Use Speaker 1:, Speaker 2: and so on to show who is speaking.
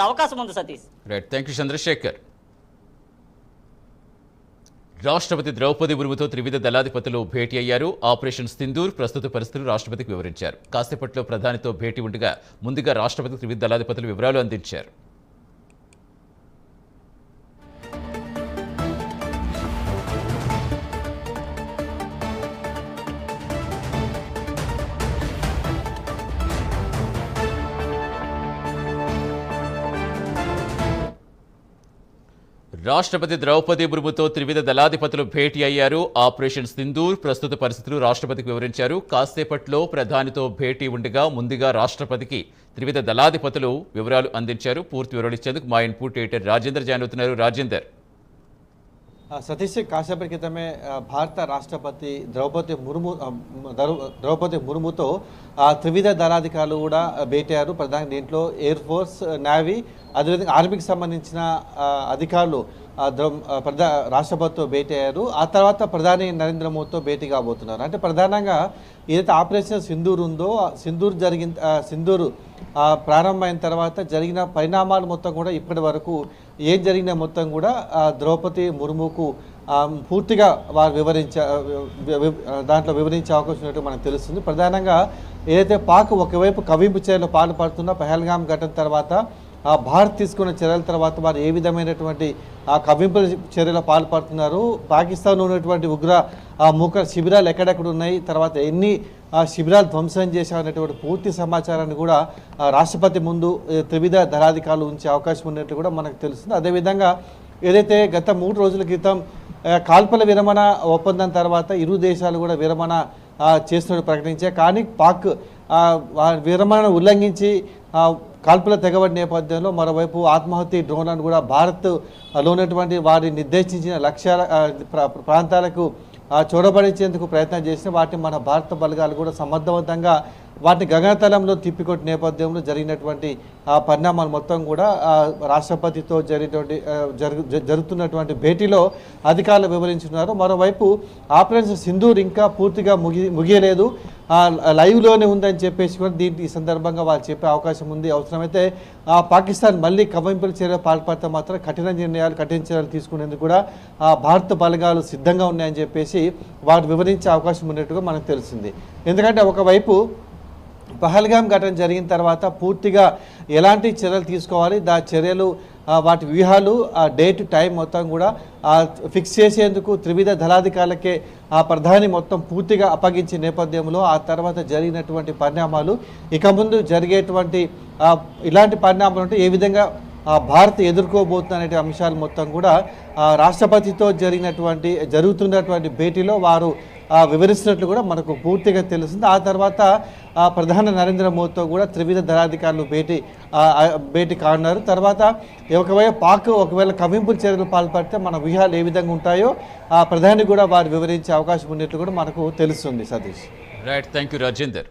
Speaker 1: అవకాశం ఉంది Satish.
Speaker 2: Right thank you Chandrasekhar. రాష్ట్రపతి ద్రౌపది ముర్ముతో త్రివిధ దళాధిపతులు భేటీ అయ్యారు. ఆపరేషన్ సింధూర్ ప్రస్తుత పరిస్థితులు రాష్ట్రపతికి వివరించారు. కాసేపట్లో ప్రధానితో భేటీ ఉండగా ముందుగా రాష్ట్రపతి త్రివిధ దళాధిపతులు వివరాలు అందించారు. రాష్ట్రపతి ద్రౌపది ముర్ముతో త్రివిధ దళాధిపతులు భేటీ అయ్యారు. ఆపరేషన్ సింధూర్ ప్రస్తుత పరిస్థితులు రాష్ట్రపతికి వివరించారు. కాసేపట్లో ప్రధానితో భేటీ ఉండగా ముందుగా రాష్ట్రపతికి త్రివిధ దళాధిపతులు వివరాలు అందించారు. పూర్తి వివరాలు ఇచ్చేందుకు మా ఇన్పుట్ ఎడిటర్ రాజేందర్ జాయిన్ అవుతున్నారు. రాజేందర్.
Speaker 3: సతీష్ కాసేపటి క్రితమే భారత రాష్ట్రపతి ద్రౌపది ముర్ము ద్రౌపది ముర్ముతో త్రివిధ దళాధికారులు కూడా భేటారు. ప్రధాని దీంట్లో ఎయిర్ ఫోర్స్ నేవీ అదేవిధంగా ఆర్మీకి సంబంధించిన అధికారులు ప్రధా రాష్ట్రపతితో భేటీ అయ్యారు ఆ తర్వాత ప్రధాని నరేంద్ర మోదీతో భేటీ కాబోతున్నారు. అంటే ప్రధానంగా ఏదైతే ఆపరేషన్ సింధూర్ ఉందో సింధూర్ జరిగిన సింధూర్ ప్రారంభమైన తర్వాత జరిగిన పరిణామాలు మొత్తం కూడా ఇప్పటి వరకు ఏం జరిగినా మొత్తం కూడా ఆ, ద్రౌపది ముర్ముకు పూర్తిగా వారు వివరించ దాంట్లో వివరించే అవకాశం ఉన్నట్టు మనకు తెలుస్తుంది. ప్రధానంగా ఏదైతే పాక్ ఒకవైపు కవింపు చర్యలు పాల్పడుతున్నా పహల్గాం ఘటన తర్వాత భారత్ తీసుకున్న చర్యల తర్వాత వారు ఏ విధమైనటువంటి ఆ కవింపు చర్యలు పాల్పడుతున్నారు? పాకిస్తాన్లో ఉన్నటువంటి ఉగ్ర ఆ మూక శిబిరాలు ఎక్కడెక్కడ ఉన్నాయి తర్వాత ఎన్ని ఆ శిబిరాలు ధ్వంసం చేశారనేటువంటి పూర్తి సమాచారాన్ని కూడా రాష్ట్రపతి ముందు త్రివిధ దళాధికారులు ఉంచే అవకాశం ఉన్నట్టు కూడా మనకు తెలుస్తుంది. అదేవిధంగా ఏదైతే గత మూడు రోజుల క్రితం కాల్పల విరమణ ఒప్పందం తర్వాత ఇరు దేశాలు కూడా విరమణ చేస్తున్నట్టు ప్రకటించాయి. కానీ పాక్ విరమణను ఉల్లంఘించి కాల్పుల తెగబడి నేపథ్యంలో మరోవైపు ఆత్మహత్య డ్రోన్లను కూడా భారత్ లోనటువంటి వారి నిర్దేశించిన లక్ష్యాల ప్రాంతాలకు ఆ, చూడబడించేందుకు ప్రయత్నం చేసిన వాటిని మన భారత బలగాలు కూడా సమర్థవంతంగా వాటిని గగనతలంలో తిప్పికొట్టిన నేపథ్యంలో జరిగినటువంటి ఆ పరిణామాలు మొత్తం కూడా రాష్ట్రపతితో జరిగినటువంటి జరుగు జ- జరుగుతున్నటువంటి భేటీలో అధికారులు వివరించున్నారు. మరోవైపు ఆపరేషన్ సింధూర్ ఇంకా పూర్తిగా ముగి ముగియలేదు. లైవ్లోనే ఉందని చెప్పేసి కూడా దీన్ని ఈ సందర్భంగా వాళ్ళు చెప్పే అవకాశం ఉంది. అవసరమైతే ఆ, పాకిస్తాన్ మళ్ళీ కవ్వింపుల చర్య పాల్పడితే మాత్రం కఠిన నిర్ణయాలు కఠిన చర్యలు తీసుకునేందుకు కూడా ఆ, భారత బలగాలు సిద్ధంగా ఉన్నాయని చెప్పేసి వారు వివరించే అవకాశం ఉన్నట్టుగా మనకు తెలిసింది. ఎందుకంటే ఒకవైపు పహల్గాం ఘటన జరిగిన తర్వాత పూర్తిగా ఎలాంటి చర్యలు తీసుకోవాలి దా చర్యలు వాటి వ్యూహాలు ఆ డేట్ టైం మొత్తం కూడా ఫిక్స్ చేసేందుకు త్రివిధ దళాధికారులకే ఆ ప్రధాని మొత్తం పూర్తిగా అప్పగించే నేపథ్యంలో ఆ తర్వాత జరిగినటువంటి పరిణామాలు ఇక ముందు జరిగేటువంటి ఇలాంటి పరిణామాలు అంటే ఏ విధంగా ఆ, భారత్ ఎదుర్కోబోతున్న అనే అంశాలు మొత్తం కూడా రాష్ట్రపతితో జరిగినటువంటి జరుగుతున్నటువంటి భేటీలో వారు వివరిస్తున్నట్లు కూడా మనకు పూర్తిగా తెలుస్తుంది. ఆ తర్వాత ఆ, ప్రధాని నరేంద్ర మోదీతో కూడా త్రివిధ దళాధికారులు భేటీ భేటీ కానున్నారు. తర్వాత ఒకవేళ పాక్ ఒకవేళ కవింపు చర్యలు పాల్పడితే మన వ్యూహాలు ఏ విధంగా ఉంటాయో ఆ ప్రధాని కూడా వారు వివరించే అవకాశం ఉన్నట్లు కూడా మనకు తెలుస్తుంది Satish.
Speaker 2: Right thank you Rajender